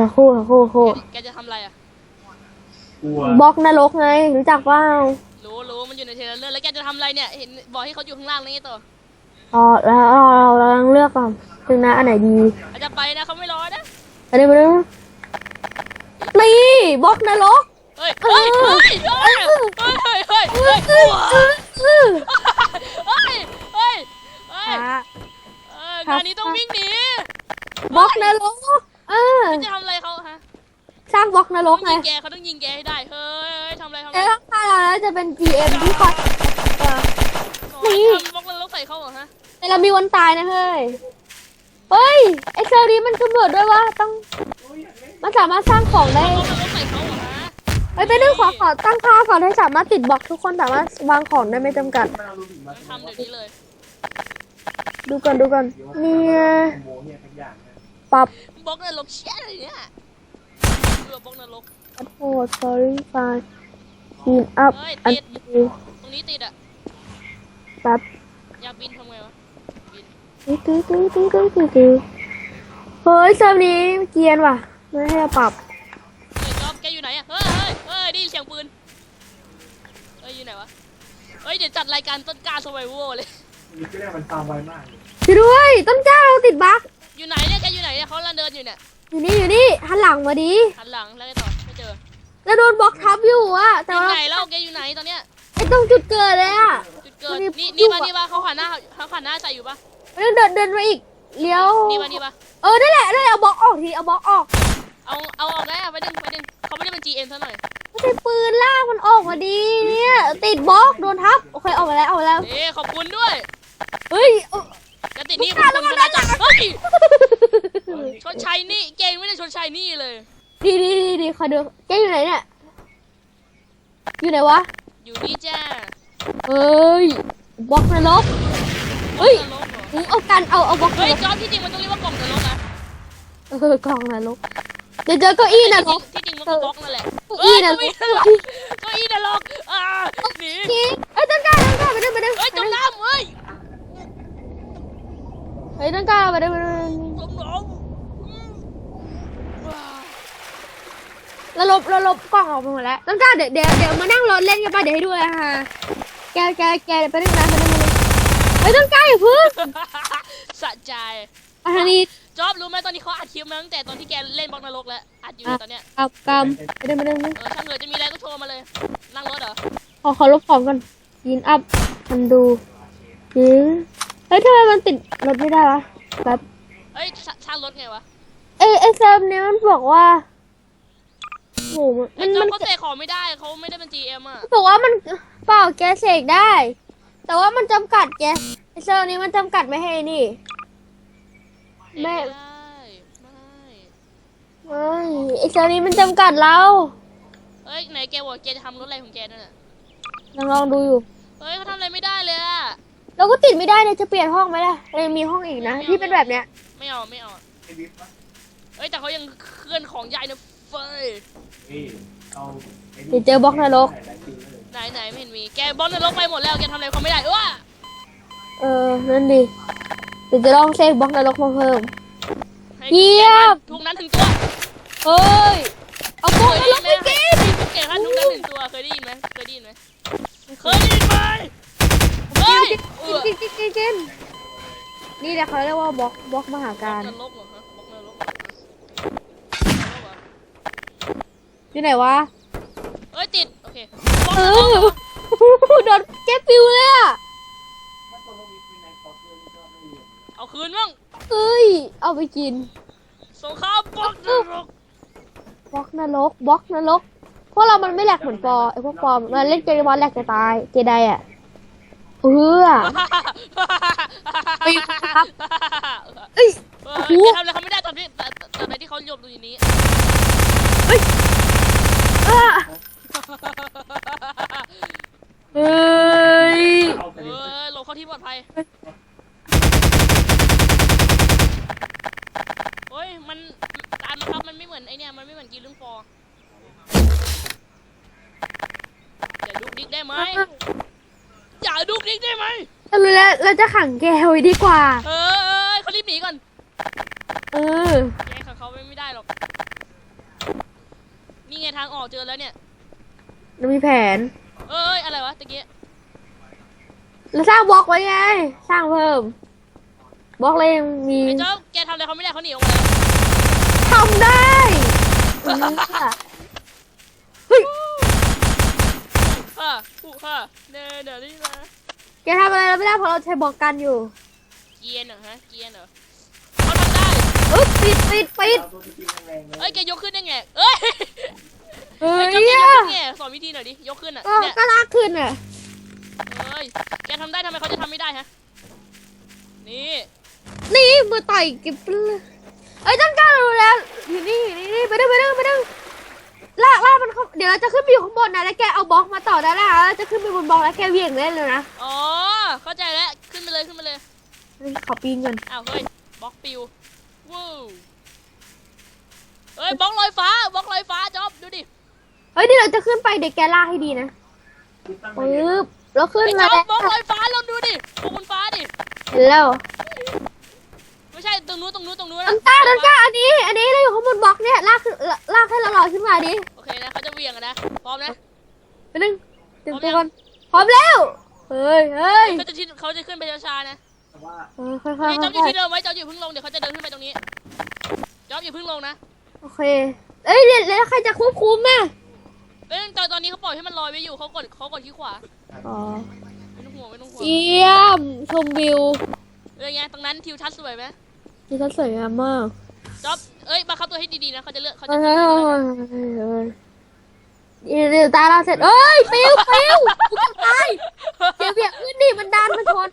สักครู่สักครู่สักครู่แกจะทำอะไรอะ กลัวบล็อกนรกไงรู้จักเปล่ารู้รู้มันอยู่ในเทรลเลอร์แล้วแกจะทำอะไรเนี่ย เห็นบอกให้เขาอยู่ข้างล่างนี่ไงตัวอ๋อแล้วเราเรากำลังเลือกก่อนถึงนะอันไหนดีอาจจะไปนะเขาไม่รอนะ อันนี้มาดูนี่บล็อกนรกเฮ้ย เฮ้ย เฮ้ย เฮ้ย เฮ้ย เฮ้ย เฮ้ย เฮ้ยเออเออเออเฮ้ยเฮ้ยเฮ้ยอะเอองานนี้ต้องวิ่งหนี บล็อกนรก เออ จะทำอะไรเขาฮะสร้างบล็อกนรต้อกงไงยิงแกเขาต้องยิงแกให้ได้ เฮ้ยเฮ้ยทำอะไรทำอะไรแล้วข้างๆเราแล้วจะเป็น GM ที่คอยเออนี่ ทำบล็อกแล้วลกใส่เขาเหรอฮะแต่เรามีวันตายนะเฮ้ย เฮ้ยไอเซอร์นี้มันกำหนดด้วยว่าต้อง มันสามารถสร้างของได้บล็อกแล้วลกใส่เขาเหรอฮะเฮ้ยไปเรื่องขอขอตั้งค่าก่อนให้สามารถติดบล็อกทุกคนสามารถวางของได้ไม่จำกัดมันเอาลูกบิดมางั้นทำเดี๋ยวนี้เลยดูก่อนดูก่อนเนี่ย โมเนี่ยทั้งอย่างนะ ปรับบล็อกนรกเชี่ยอะไรเนี่ยเรือบล็อกนรกโอ้ sorry fine clean up เฮ้ยอันติดดูตรงนี้ติดอะ แป๊บอยากบินทำไงวะ บิน ตื้อตื้อตื้อตื้อตื้อตื้อตื้อเฮ้ยเซิร์ฟนี้เกรียนว่ะ ไม่ให้เราปรับ เฮ้ยจ๊อบแกอยู่ไหนอะเฮ้ยเฮ้ยเฮ้ยได้ยินเสียงปืน เฮ้ยอยู่ไหนวะ เฮ้ยเดี๋ยวจัดรายการต้นกล้าสไวโวเลยมีที่แรกมันตามไวมากเลยช่วยด้วย ต้นกล้าเราติดบั๊ก อยู่ไหนเนี่ยแกอยู่ไหนเนี่ยเขากำลังเดินอยู่เนี่ยอยู่นี่อยู่นี่หันหลังมาดีหันหลังแล้วไงต่อไม่เจอแล้วโดนบล็อกทับอยู่อะแต่อยู่ว่าไหนแล้วแกอยู่ไหนตอนเนี้ยไอ้ตรงจุดเกิดเลยอะ จุดเกิดมันมีนี่อยู่นี่ปะอะนี่ปะเขาหันหน้าเขาหันหน้าใส่อยู่ปะเดินเดินเดินมาอีกเลี้ยวนี่ปะนี่ปะเออนั่นแหละนั่นแหละเอาบล็อกออกทีเอาบล็อกออกเอาเอาออกได้อะไปดึงไปดึงเขาไม่ได้เป็น GM ซะหน่อยไม่ใช่ปืนลากมันออกมาดีเนี่ยติดบล็อกโดนทับโอเคออกมาแล้วออกมาแล้วเอ๊ขอบคุณด้วยเฮ้ยเออแกติดหนี่คุณคุณธนาจักรเฮ้ยชดใช้หนี่เก่งไม่ได้ชดใช้หนี่เลยดีดีดีดีขอดูแกอยู่ไหนเนี่ย อยู่ไหนวะ อยู่นี่จ้าเอ้ยบล็อกนรกเฮ้ยนรกเหรอมึงเอากันเอาเอาบล็อกนเฮ้ยรกจอบที่จริงมันต้องเรียกว่ากล่องนรกนะเออกองนรกเดี๋ยวเจอเก้าอี้นรก ที่จริงมันก็บล็อกนั่นแหละเก้าอี้นรกเฮ้ยเก้าอี้นรกอ่าหนีนี่เอ้ยต้นกล้าต้นกล้าไปเดินไปเดินเฮ้ยจมน้ำเฮ้ยเฮ้ยต้นกล้าไปเดินไปเดินจมน้ำอืมว้าวเราลบเราลบกล่องออกไปหมดแล้วต้นกล้าเดี๋ยวเดี๋ยวเดี๋ยวมานั่งรถเล่นกันป่ะเดี๋ยวให้ดูเลยค่ะแกแกแกไปเดินไปเดินไปเดินเฮ้ยต้นกล้าอย่าพึ่งสะใจอันนี้จอบรู้ไหมตอนนี้เขาอัดคลิปมาตั้งแต่ตอนที่แกเล่นบล็อกนรกแล้วอัดอยู่ในตอนเนี้ยกำกำไปเดินไปเดินไปเดินเออถ้าเกิดจะมีอะไรก็โทรมาเลยนั่งรถเหรอขอขอลบของก่อนยินอัพทันดูยิงเฮ้ยทำไมมันติดรถไม่ได้วะแบบเฮ้ยชช่างรถไงวะเอยไอเซิร์ฟเนี้ยมันบอกว่าโหมัไอ้นจอมับนเขาเสกของไม่ได้เขาไม่ได้เป็น GM อะบอกว่ามันเปล่าแกเสกได้ แต่ว่ามันจำกัดแกไอเซิร์ฟนี้มันจำกัดไม่ให้นี่ แม่ไม่ได้ไม่ไม่ไอเซิร์ฟนี้มันจำกัดเราเฮ้ยไหนแกบอกแกจะทำรถอะไรของแกนั่นน่ะลองลองดูอยู่ เราก็ติดไม่ได้เนี่ยจะเปลี่ยนห้องไหมล่ะเรายังมีห้องอีกนะที่เป็นแบบเนี้ยไม่เอาไม่เอาไอ้ดิฟปะเฮ้ยแต่เขายังเคลื่อนของใหญ่นะเฟยนี่เอาไอ้เดี๋ยวเจอบล็อกนรก ไหนไหนไม่เห็นมีแกบอลนรกไปหมดแล้วแกทำอะไรเขาไม่ได้เออเออนั่นดิเดี๋ยวจะลองเสกบล็อกนรกมาเพิ่ม ให้เยี่ยม ทุกนั้นถึงตัว เฮ้ย นี่แหละเขาเรียกว่าบล็อกบล็อกมหาการ นรกเหรอฮะบล็อกนรกเหรออยู่ไหนวะเฮ้ยติด โอเคบล็อกเอนรกเหรออโดนแก๊ปปิวเลยอะ เอาคืนบ้างเอ้ย เอาไปกิน สงครามบล็อกนรกบล็อกนรกบล็อกนรก พวกเรามันไม่แหลกเหมือนปอไอพวกปอมันเล่นเกมบอลแหลกจะตาย เจไดอะ เออ ไปครับ เอ้ย เออแกทำอะไรเขาไม่ได้ตอนที่ตอนตอนไหนที่เขาหลบอยู่นี้อะเอ้ยเอาไปเอหลบเข้าที่ปลอดภัยโอ้ย มันกามันครับ มันไม่เหมือนไอเนี่ย มันไม่เหมือนกีรุ่นฟออย่าดุกดิกได้ไหมอย่าดุกดิกได้ไหม เรารู้แล้วเราจะขังแกไว้ดีกว่า เออเออเขารีบหนีก่อนเออ แกขังเขาไว้ไม่ได้หรอกางออกเจอแล้วเนี่ย เรามีแผน เอ้ยอะไรวะตะกี้ เราสร้างบล็อกไว้ไง สร้างเพิ่ม บล็อกเลยยังมีไอ้เจ้าแกทำอะไรเขาไม่ได้เขาหนีออกมาแล้วทำได้อืมค่ะเฮ้ย ค่ะผู้ค่ะเดินเดี๋ยวนี้มา แกทำอะไรเราไม่ได้เพราะเราใช้บล็อกกันอยู่เกียนเหรอฮะ เกียนเหรอเขาทำได้อึ๊บปิดปิดปิดเอาตัวที่กินแรงๆเลยเอ้ยแกยกขึ้นได้ไงเอ้ยเฮ้เอ้ยยเจ้าแกยกขึ้นไงสอนวิธีหน่อยดิยกขึ้นอะก็เนี่ยก็ลากขึ้นอะเอ้ยแกทำได้ทำไมเขาจะทำไม่ได้ฮะนี่นี่มือต่อยเก็บไปเลยเอ้ยต้นกล้ารู้แล้วอยู่นี่อยู่นี่นี่ไปดึงไปดึงไปดึงลากลากมันเข้าเดี๋ยวเราจะขึ้นไปอยู่ข้างบนนะแล้วแกเอาบล็อกมาต่อได้แล้วเราจะขึ้นไปบนบล็อกแล้วแกเหวี่ยงเล่นเลยนะอ๋อ เข้าใจแล้ว ขึ้นไปเลยขึ้นไปเลย เฮ้ยขอปีนก่อนอ้าวเฮ้ยบล็อกปิววู้เอ้ยบล็อกลอยฟ้าบล็อกลอยฟ้าจ๊อบดูดิเฮ้ยเดี๋ยวเราจะขึ้นไปเดี๋ยวแกลากให้ดีนะคิดตั้งปึ๊บแล้วขึ้นไอ้มาจ๊อแล้บวบล็อกลอยฟ้าลองดูดิบนบนฟ้าดิ เห็นแล้วไม่ใช่ตรงนู้นตรงนู้นตรงนู้นต้นกล้าต้นกล้าอันนี้ อันนี้เราอยู่ข้างบนบล็อกเนี่ยลากขึ้นลากให้เราลอยขึ้นมาดิโอเคนะเขาจะเหวียงอะนะพร้อมนะ ไปดึงเตรียมตัวก่อนพร้อมแล้ว เฮ้ยเฮ้ยเขาจะชิดเขาจะขึ้นไปช้าๆนะแต่ว่าเออค่อยๆนี่จ๊อบอยู่ค่อยที่เดิมไว้จ๊อบอยู่าเพิ่งลงเดี๋ยวเขาจะเดินขึ้นไปตรงนี้จ๊อบอย่าเพิ่งลงนะๆโอเคเอ้ยเดี๋ยวแล้วใครจะควบคุมน่ะเอ้ยตอนตอนนี้เขาปล่อยให้มันลอยไว้อยู่เขากดเขากดที่ขวาอ๋อไม่ต้องห่วงไม่ต้องห่วงเยี่ยมชมวิวเอ้ยไงตรงนั้นทิวทัศน์สวยไหมนี่เขาสวยงามมากจ๊อบเอ้ยบังคับตัวให้ดีๆนะเขาจะเลือกเขาเฮ้จะยขึ้เฮ้นยไปเฮ้ยเฮ้ยเดี๋ยว เดี๋ยวตาเราเสร็จเอ้ยปิวปิวกูจะตายเดี๋ยวเบี่ยงขึ้นดิมันดันมันชน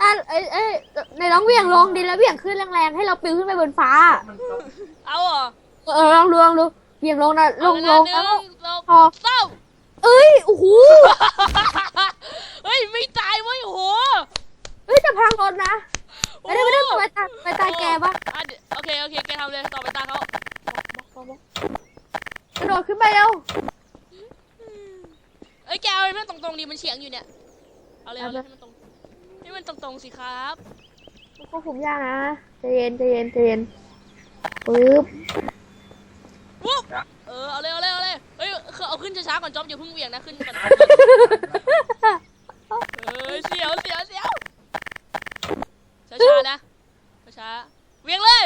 ดันเอ้ยเอ้ยในน้องเบี่ยงลงดิแล้วเบี่ยงขึ้นแรงๆให้เราปิวขึ้นไปบนฟ้ามันก็เอาเหรอเออลองดูลองดูเบี่ยงลงนะลงลเอางเยแล้วนะหก็นึ่งสองพอสามเอ้ยโอ้โหเฮ้ยไม่ตายเว้ยโอ้โหเฮ้ยจะพังรถนะไม่ได้ไม่ได้ไปตาไปตาแกปะอะเดี๋ยวโอเคโอเคแกทำเลยต่อไปตาเขา กระโดดขึ้นไปเร็วเอ้ยแกเอาให้มันตรงๆดีมันเฉียงอยู่เนี่ย เอาเลยเอาเลยให้มันตรงให้มันตรงๆสิครับควบคุมยากนะใจเย็นใจเย็นใจเย็นปึ๊บปุ๊บเออเอาเลยเอาเลยเอาเลยเฮ้ยเอาขึ้นช้าๆก่อนจ๊อบอย่าเพิ่งเหวี่ยงนะขึ้นก่อนเอ้ยเสียวเสียวเสียวช้าๆนะช้าๆเหวี่ยงเลย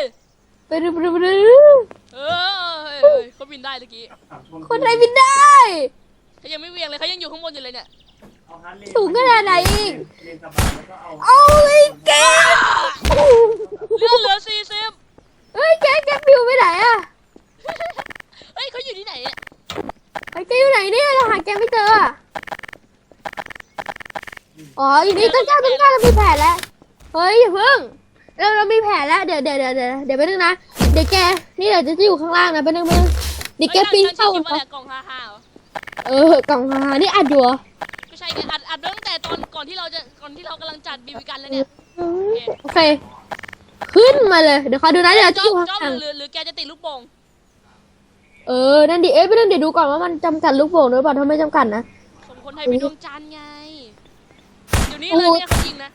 ไปดูไปดูไปดู เออเฮ้ยเฮ้ย เขาบินได้ตะกี้ถามชมคนไทยบินได้ เขายังไม่เหวี่ยงเลยเขายังอยู่ข้างบนอยู่เลยเนี่ยเอาฮาร์ดเรย์สูงขนาดไหนอีกเรียนสบายแล้วก็เอาเอาเลยแกเลือดเหลือสี่สิบเฮ้ยแกแกปิวไปไหนอะเฮ้ยเขาอยู่ที่ไหนเนี่ยไอ้แกอยู่ไหนเนี่ยเราหาแกไม่เจออะอ๋ออยู่นี่ต้นกล้าต้นกล้าเรามีแผนแล้ว เฮ้ยอย่าเพิ่ง เราเรามีแผนแล้ว เดี๋ยวเดี๋ยวเดี๋ยวเดี๋ยวเดี๋ยวไปนึงนะ เดี๋ยวแก นี่เดี๋ยวจะอยู่ข้างล่างนะไปนึงไปนึงเดี๋ยวแกปีนเข้าคิก่ดอนว่าแหละกล่องฮ่าฮ่าเหรอเออกล่องหานี่อัดอยู่เหรอไม่ใช่ไงอัดอัดตั้งแต่ตอนก่อนที่เราจะก่อนที่เรากำลังจัดบีบีกันแล้วเนี่ยโอเค ขึ้นมาเลย เดี๋ยวเขาดูนะเดี๋ยวจะจ๊ออบยู่จ๊อบห่างหรือหรือแกจะติดลูกโป่งๆเออ นั่นดิเอ้ยไปนึงเดี๋ยวดูก่อนว่ามันจำกัดลูกโป่งหรือเปล่าถ้าไม่จำกัดนะส่งคนไทยไปดวงจันทร์ไงเดี๋ยวนี้เลยเนี่ยเขายิงนะ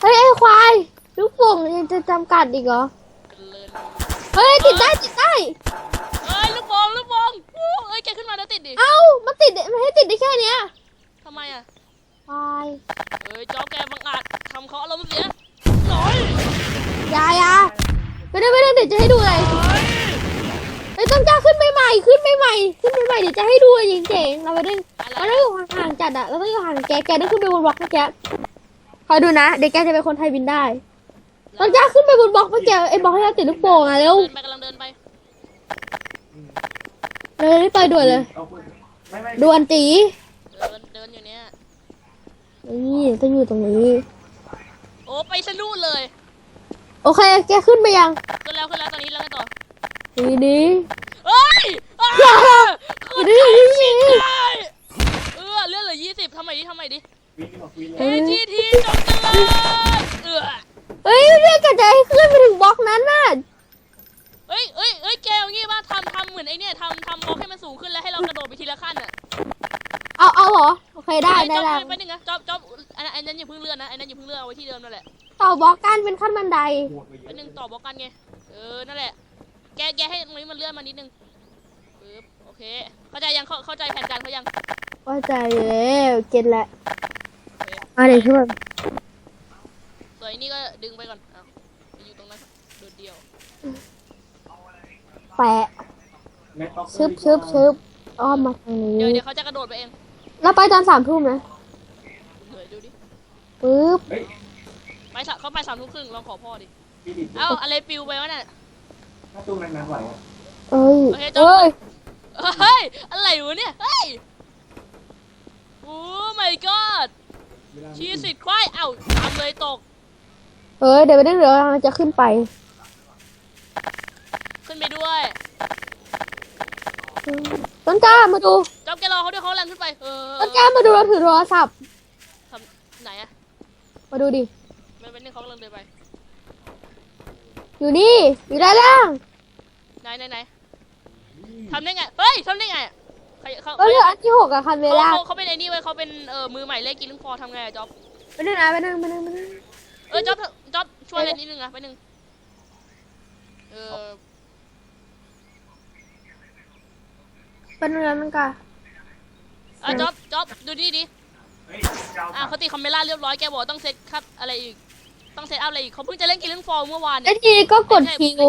เฮ้ยไอ้ควาย ลูกโป่งยังจะจำกัดอีกเหรอเป็นเลินเฮ้ยติดได้ติดได้เอ้ย ลูกโป่งลูกโป่งอู้เอ้ยแกขึ้นมาแล้วติดดิเอ้ามันติดมันให้ติดได้แค่เนี้ยทำไมอะควายเอ้ยจ๊อบแกบังอาจทำเขาอารมณ์เสียหน่อยอยาอยาไม่ได้ไม่ได้เดี๋ยวจะให้ดูอะไรไอ้ยต้นกล้าขึ้นไปใหม่ขึ้นไปใหม่ขึ้นไปใหม่เดี๋ยวจะให้ดูจริงเจ๋งๆเราไปดึงอะไรเราต้องอยู่ห่างๆจัดอะเราต้องอยู่ห่างแกแกต้องขึ้นไปบนบล็อกนะแกคอยดูนะเดี๋ยวแกจะเป็นคนไทยบินได้ต้นกล้าขึ้นไปบนบล็อกเมื่อกี้ไอ้บล็อกที่เราติดลูกโป่งอะเร็วเดินไปกำลังเดินไป เลยรีบไปด่วนเลยเอาคุณไม่ไม่ด่วนจีเดินเดินอยู่เนี่ย นี่ต้องอยู่ตรงนี้ โอ้ไปสนุเลย โอเค แกขึ้นไปยังขึ้นแล้วขึ้นแล้วตอนนี้แล้วไงต่อนี่นี่เอ้ยอ้าอย่าขึ้นนี่ได้นี่ได้เออเลื่อนเหลือยี่สิบทำไมดิทำไมดิ วินบอกวินเลเอยทีทีจงเจริญเออ เฮ้ยเรียกแกจะให้ขึ้นไปถึงบล็อกนั้นน่ะ เอ้ยเอ้ยเอ้ยแกเอางี้ป่ะทำทำ เหมือนไอ้เนี่ยทำทำบล็อกให้มันสูงขึ้นแล้วให้เรากระโดดไปทีละขั้นอะเอาเอาเหรอโอเคได้เอ้ยได้จ๊อบได้ไปหนึ่งนะจ๊อบจ๊อบอันนั้นอันนั้นอย่าเพิ่งเลื่อนนะอันนั้นอย่าเพิ่งเลื่อนเอาไว้ที่เดิมนั่นแหละต่อบล็อกกันเป็นขั้นบันไดหมดไปเยไปอะหนึ่งต่อบล็อกกันไงเออนั่นแหละ แกแกให้ตรงนี้มันเลื่อนมานิดนึงเอปึ๊บโอเค เข้าใจยังเข้าเข้าใจแผนการเขายังว่าใจแล้วเก็ตแล้วโอเคมาเดี๋ยวช่วยส่วนอันนี้ก็ดึงไปก่อนอ้าวไปอยู่ตรงนั้นโดดเดียวแปะ แม็กซ์ชึบชึบชึบอ้อมมาทางนี้ เดี๋ยวเดี๋ยวเขาจะกระโดดไปเองแล้วไปตอนสามทุ่มนะเดี๋ยวดูดิ ปึ๊บ เฮ้ยไปสะเขาไปสามทุ่มครึ่งลองขอพ่อดิ พี่ดิเอ้าอะไรปิวไปวะเนี่ยถ้าตู้แม็กซ์นั้นไหวอะเอ้ย โอเคจบ เอ้ย เฮ้ย อะไรวะเนี่ย เฮ้ย โอ้ my god เวลาชีสิทธิ์ควายเอ้าทำเลยตก เอ้ย เดี๋ยวไปเดี๋ยวเราจะขึ้นไป ขึ้นไปด้วย ต้นกล้ามาดู จอบแกรอเขาด้วยเขาแรงขึ้นไป เออต้นกล้ามาดูเราถือโทรศัพท์ ทำไหนอะมาดูดิไม่เป็นนี่เขากำลังเดินไป อยู่นี่ อยู่ด้านล่าง ไหนไหนไหนทำได้ไง เฮ้ยทำได้ไงอะใครเขาก็เหลืออันที่หกอะคันเวเขาลาเขาเขาเป็นไอ้นี่เว้ยเขาเป็นเออมือใหม่เล่นกินลูกคอทำไงอะจอบไปนั่งนะไปนั่งไปนั่งไปนั่งเออจอบจอบช่วยเล่นนิดนึงอะไปหนึ่งเออ ไปนั่งนะต้นกล้าอะจอบจอบดูนี่ดิเฮ้ยเจ้าอะเขาติดคอมเมล่าเรียบร้อยแกบอกต้องเซตคัดอะไรอีกต้องเซตอัพอะไรอีกเขาเพิ่งจะเล่นกินเรื่องฟอร์เมื่อวานแล้เนี่วยทีนี้ก็กดคิว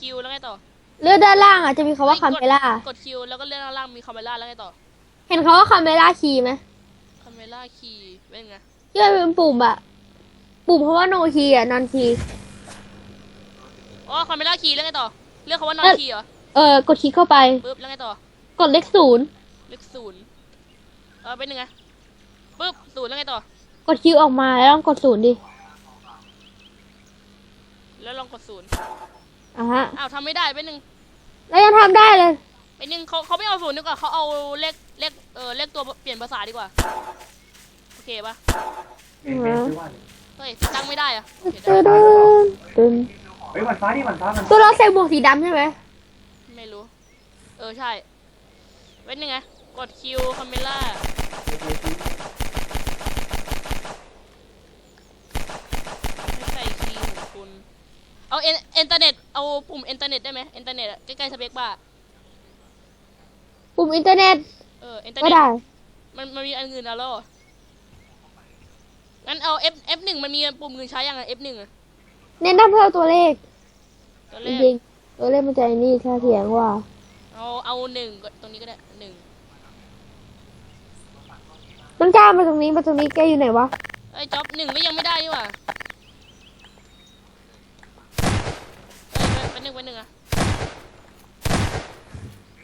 คิวแล้วไงต่อเลือกด้านล่างอะจะมีคำว่าคันเวลากดคิวแล้วก็เลื่อนข้างล่างมีคอมเมล่าแล้วไงต่อเห็นคำว่าคันเวลาคีย์ไหมคอมเมล่าคีย์เป็นไงที่มันเป็นปุ่มอะปุ่มเพราะว่าโนคีย์อะนอนคีย์อ๋อคอมเมล่าคีย์แล้วไงต่อเลือกคำว่านอนเอ้ยคีย์เหรอเออกดคลิกเข้าไปปึ๊บแล้วไงต่อ กดเลขศูนย์เลขศูนย์เออเป็นยังไงปึ๊บศูนย์แล้วไงต่อ กดคิวออกมาแล้วลองกดศูนย์ดิแล้วลองกดศูนย์อะฮะอ้าวทำไม่ได้เป็นหนึ่งแล้วยังทำได้เลยเป็นหนึ่งเขาเขาไม่เอาศูนย์ดีกว่าเขาเอาเลขเลขเออเลขตัวเปลี่ยนภาษาดีกว่า โอเคปะเอ็นเป็นซื้อว่าเนี่ยเฮ้ยตั้งไม่ได้อะโอเคตึ้ได้งตึ้งเฮ้ยวันฟ้านี่วันฟ้ามันตัวเราใส่หมวกสีดำใช่ไหมไม่รู้ เออใช่ เป็นยังไงกดคิวคอมเมล่าไม่ใส่คีย์ของคุณ เอาเอ็นเอนเทอร์เน็ต เอาปุ่มเอนเทอร์เน็ตได้ไหมเอนเทอร์เน็ตอะใกล้ๆสเปคบ้าร์ปุ่มอินเทอร์เน็ตเออเอนเทอร์ก็เน็ตได้ มันมันมีอันอื่นแล้วเหรองั้นเอา F F หนึ่งมันมีปุ่มอื่นใช้ยังไง F หนึ่งอะเน้นด้านเพื่อตัวเลขตัวจเลริขงๆตัวเลขมันจะไอ้นี่ถ้าเถียงว่า เอาเอาหนึ่งก็ตรงนี้ก็ได้หนึ่งต้นกล้ามาตรงนี้มาตรงนี้แกอยู่ไหนวะไอ้ยจ็อบหนึ่งก็ยังไม่ได้นี่หว่าเอ้ยเป็นหนึ่งเป็นหนึ่งอะ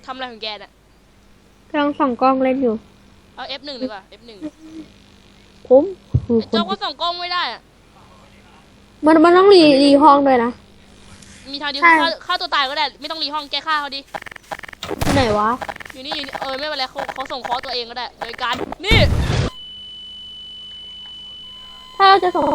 ทำอะไรของแกน่ะกำลังส่องกล้องเล่นอยู่เอา F หนึ่งดีกว่า F หนึ่งผมคือไอ้คจ็อนบก็ส่องกล้องไม่ได้อะมันมันต้องรีรีห้องด้วยนะ มีทางเดียวใช่ฆ่าฆ่าตัวตายก็ได้ ไม่ต้องรีห้องแกฆ่าเขาดิที่ ไหนวะ อยู่นี่อยู่นี่เออไม่เป็นไรเขาเขาส่งคอร์สตัวเองก็ได้ โดยการ นี่ ถ้าเราจะส่ง